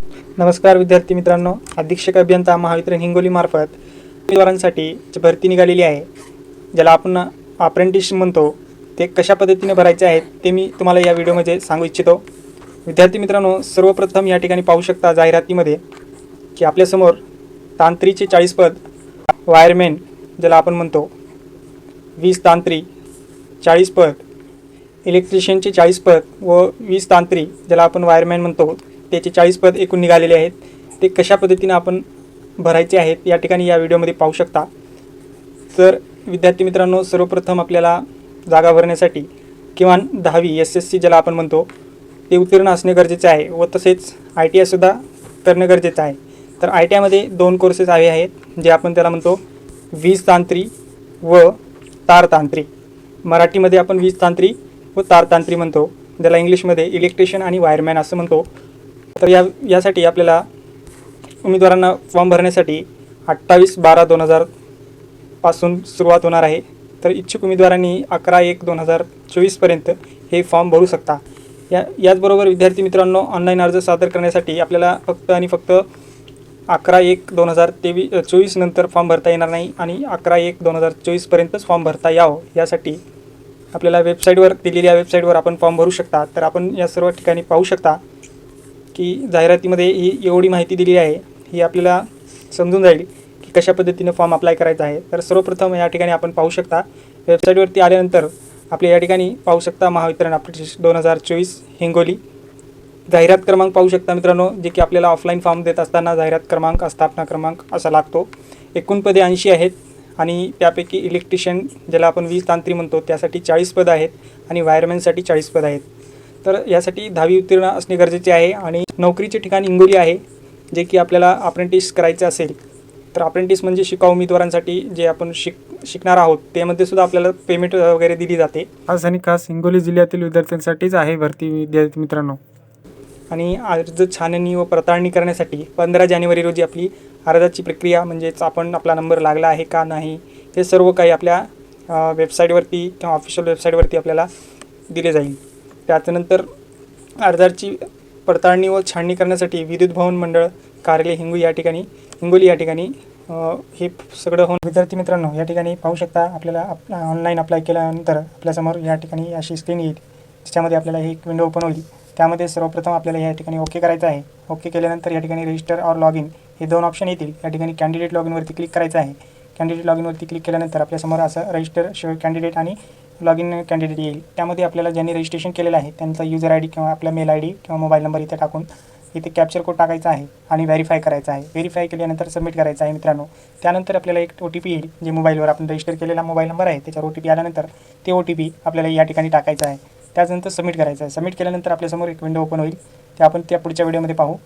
नमस्कार विद्यार्थी मित्रांनो. अधीक्षक अभियंता महावितरण हिंगोलीमार्फत उमेदवारांसाठी जी भरती निघालेली आहे. ज्याला आपण अप्रेंटिस म्हणतो ते कशा पद्धतीने भरायचे आहेत ते मी तुम्हाला या व्हिडिओमध्ये सांगू इच्छितो. विद्यार्थी मित्रांनो सर्वप्रथम या ठिकाणी पाहू शकता जाहिरातीमध्ये की आपल्यासमोर तांत्रीचे चाळीस पद वायरमॅन ज्याला आपण म्हणतो वीस तांत्री चाळीस पद इलेक्ट्रिशियनचे चाळीस पद व वीस तांत्री ज्याला आपण वायरमॅन म्हणतो. त्याचे चाळीस पद एकूण निघालेले आहेत. ते कशा पद्धतीनं आपण भरायचे आहेत या ठिकाणी या व्हिडिओमध्ये पाहू शकता. तर विद्यार्थी मित्रांनो सर्वप्रथम आपल्याला जागा भरण्यासाठी किमान दहावी एस एस सी ज्याला आपण म्हणतो ते उत्तीर्ण असणे गरजेचे आहे व तसेच आय टी आयसुद्धा करणं गरजेचं आहे. तर आय टी आयमध्ये दोन कोर्सेस हवे आहेत जे आपण त्याला म्हणतो वीज तांत्री व तारतांत्री मराठीमध्ये आपण वीज तांत्री व तारतांत्री म्हणतो ज्याला इंग्लिशमध्ये इलेक्ट्रिशियन आणि वायरमॅन असं म्हणतो. तर या यासाठी आपल्याला उमेदवारांना फॉर्म भरण्यासाठी अठ्ठावीस बारा दोन हजारपासून सुरुवात होणार आहे. तर इच्छुक उमेदवारांनी अकरा एक दोन हजार चोवीसपर्यंत हे फॉर्म भरू शकता. या याचबरोबर विद्यार्थी मित्रांनो ऑनलाईन अर्ज सादर करण्यासाठी आपल्याला फक्त आणि फक्त अकरा एक दोन हजार तेवीस चोवीस नंतर फॉर्म भरता येणार नाही आणि अकरा एक दोन हजार चोवीसपर्यंतच फॉर्म भरता यावं. यासाठी आपल्याला वेबसाईटवर दिलेल्या वेबसाईटवर आपण फॉर्म भरू शकता. तर आपण या सर्व ठिकाणी पाहू शकता. की जाहिरातीमध्ये ही एवढी माहिती दिली आहे ही आपल्याला समजून जाईल की कशा पद्धतीनं फॉर्म अप्लाय करायचा आहे. तर सर्वप्रथम या ठिकाणी आपण पाहू शकता वेबसाईटवरती आल्यानंतर आपल्या या ठिकाणी पाहू शकता महावितरण अप्रेंटिस दोन हजार चोवीस हिंगोली. जाहिरात क्रमांक पाहू शकता मित्रांनो जे की आपल्याला ऑफलाईन फॉर्म देत असताना जाहिरात क्रमांक स्थापना क्रमांक असा लागतो. एकूण पदे ऐंशी आहेत आणि त्यापैकी इलेक्ट्रिशियन ज्याला आपण वीज तांत्री म्हणतो त्यासाठी चाळीस पदं आहेत आणि वायरमॅनसाठी चाळीस पदं आहेत. तर यासाठी दहावी उत्तीर्ण असणे गरजेचे आहे आणि नोकरीचे ठिकाण हिंगोली आहे जे की आपल्याला अप्रेंटिस करायचे असेल. तर अप्रेंटिस म्हणजे शिकाऊ उमेदवारांसाठी जे आपण शिक शिकणार आहोत त्यामध्ये सुद्धा आपल्याला पेमेंट वगैरे दिली जाते. खास आणि खास हिंगोली जिल्ह्यातील विद्यार्थ्यांसाठीच आहे भरती विद्यार्थी मित्रांनो. आणि अर्ज छाननी व पडताळणी करण्यासाठी पंधरा जानेवारी रोजी आपली अर्जाची प्रक्रिया म्हणजेच आपण आपला नंबर लागला आहे का नाही हे सर्व काही आपल्या वेबसाईटवरती किंवा ऑफिशियल वेबसाईटवरती आपल्याला दिले जाईल. त्याच्यानंतर अर्जाची पडताळणी व छाणणी करण्यासाठी विद्युत भवन मंडळ कार्यालय हिंगोली या ठिकाणी हिंगोली या ठिकाणी हे सगळं होऊन विद्यार्थी मित्रांनो या ठिकाणी पाहू शकता आपल्याला आप ऑनलाईन अप्लाय केल्यानंतर आपल्यासमोर या ठिकाणी अशी स्क्रीन येईल. त्याच्यामध्ये आपल्याला ही एक विंडो ओपन होईल. त्यामध्ये सर्वप्रथम आपल्याला या ठिकाणी ओके करायचं आहे. ओके केल्यानंतर या ठिकाणी रजिस्टर ऑर लॉग इन हे दोन ऑप्शन येतील. या ठिकाणी कॅन्डिडेट लॉग इनवरती क्लिक करायचं आहे. कॅन्डिडेट लॉग इनवरती क्लिक केल्यानंतर आपल्यासमोर असं रजिस्टर शिवाय कॅन्डिडेट आणि लॉग इन कॅन्डिडेट येईल. त्यामध्ये आपल्याला ज्यांनी रजिस्ट्रेशन केलेलं आहे त्यांचा युजर आय डी किंवा आपला मेल आय डी किंवा मोबाईल नंबर इथे टाकून इथे कॅप्चर कोड टाकायचा आहे आणि व्हेरीफाय करायचा आहे. व्हेरीफाय केल्यानंतर सबमिट करायचं आहे मित्रांनो. त्यानंतर आपल्याला एक ओ टी पी येईल जे मोबाईलवर आपण रजिस्टर केलेला मोबाईल नंबर आहे त्याच्यावर ओ टी पी आल्यानंतर ते ओ टी पी आपल्याला या ठिकाणी टाकायचं आहे. त्याच्यानंतर सबमिट करायचं आहे. सबमिट केल्यानंतर आपल्यासमोर एक विंडो ओपन होईल. ते आपण त्या पुढच्या व्हिडिओमध्ये पाहू.